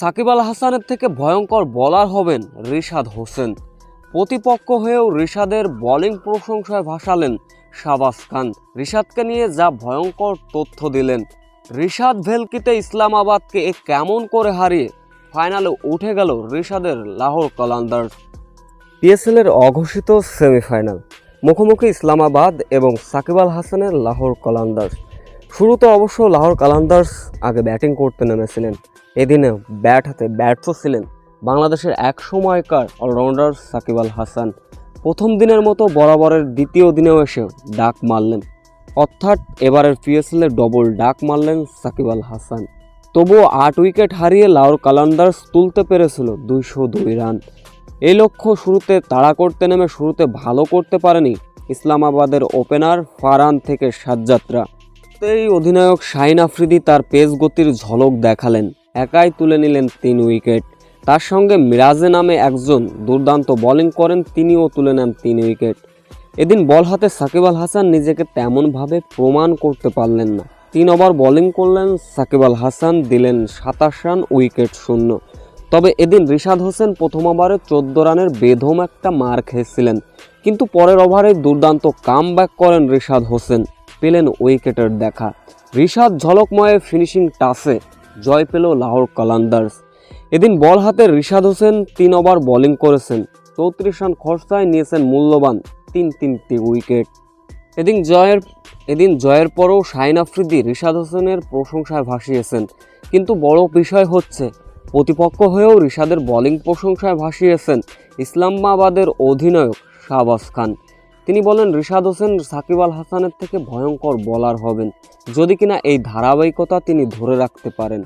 সাকিব আল হাসানের থেকে ভয়ঙ্কর বলার হবেন রিশাদ হোসেন। প্রতিপক্ষ হয়েও রিশাদের বোলিং প্রশংসায় ভাসালেন শাবাজ খান। রিশাদকে নিয়ে যা ভয়ঙ্কর তথ্য দিলেন। রিশাদ ভেলকিতে ইসলামাবাদকে কেমন করে হারিয়ে ফাইনালে উঠে গেল রিশাদের লাহোর কলান্দার্স। পিএসএল এর অঘোষিত সেমিফাইনাল, মুখোমুখি ইসলামাবাদ এবং সাকিব আল হাসানের লাহোর কলান্দার্স। শুরুতে অবশ্য লাহোর কালান্দার্স আগে ব্যাটিং করতে নেমেছিলেন। এদিনে ব্যাট হাতে ব্যর্থ ছিলেন বাংলাদেশের এক সময়কার অলরাউন্ডার সাকিব আল হাসান। প্রথম দিনের মতো বরাবরের দ্বিতীয় দিনেও এসে ডাক মারলেন। অর্থাৎ এবারের পিএসএলে ডবল ডাক মারলেন সাকিব আল হাসান। তবুও আট উইকেট হারিয়ে লাহোর কালান্দার্স তুলতে পেরেছিল দুইশো দুই রান। এই লক্ষ্য শুরুতে তাড়া করতে নেমে শুরুতে ভালো করতে পারেনি ইসলামাবাদের ওপেনার ফারান থেকে সাজ্জাত্রা এই অধিনায়ক শাহিন আফ্রিদি তার পেস গতির ঝলক দেখালেন। একাই তুলে নিলেন তিন উইকেট। তার সঙ্গে মিরাজে নামে একজন দুর্দান্ত বোলিং করেন, তিনিও তুলে নেন তিন উইকেট। এদিন বল হাতে সাকিব আল হাসান নিজেকে তেমনভাবে প্রমাণ করতে পারলেন না। তিন ওভার বোলিং করলেন, সাকিব আল হাসান দিলেন সাতাশ রান, উইকেট শূন্য। তবে এদিন রিশাদ হোসেন প্রথম ওভারে চোদ্দ রানের বেধম একটা মার খেয়েছিলেন। কিন্তু পরের ওভারে দুর্দান্ত কাম করেন রিশাদ হোসেন, পেলেন উইকেটের দেখা। রিশাদ ঝলকময়ে ফিনিশিং টাসে জয় পেল লাহোর কালান্দার্স। এদিন বল হাতে রিশাদ হোসেন তিন ওভার বোলিং করেছেন। চৌত্রিশ রান খরচায় নিয়েছেন মূল্যবান তিন তিনটি উইকেট। এদিন জয়ের এদিন জয়ের পরও শাহিন আফ্রিদি রিশাদ হোসেনের প্রশংসায় ভাসিয়েছেন। কিন্তু বড় বিষয় হচ্ছে, প্রতিপক্ষ হয়েও রিশাদের বোলিং প্রশংসায় ভাসিয়েছেন ইসলামাবাদের অধিনায়ক শাহবাজ খান। তিনি বলেন, রিশাদ হোসেন সাকিব আল হাসানের থেকে ভয়ঙ্কর বলার হবেন। যদি কিনা এই ধারাবাহিকতা তিনি ধরে রাখতে পারেন।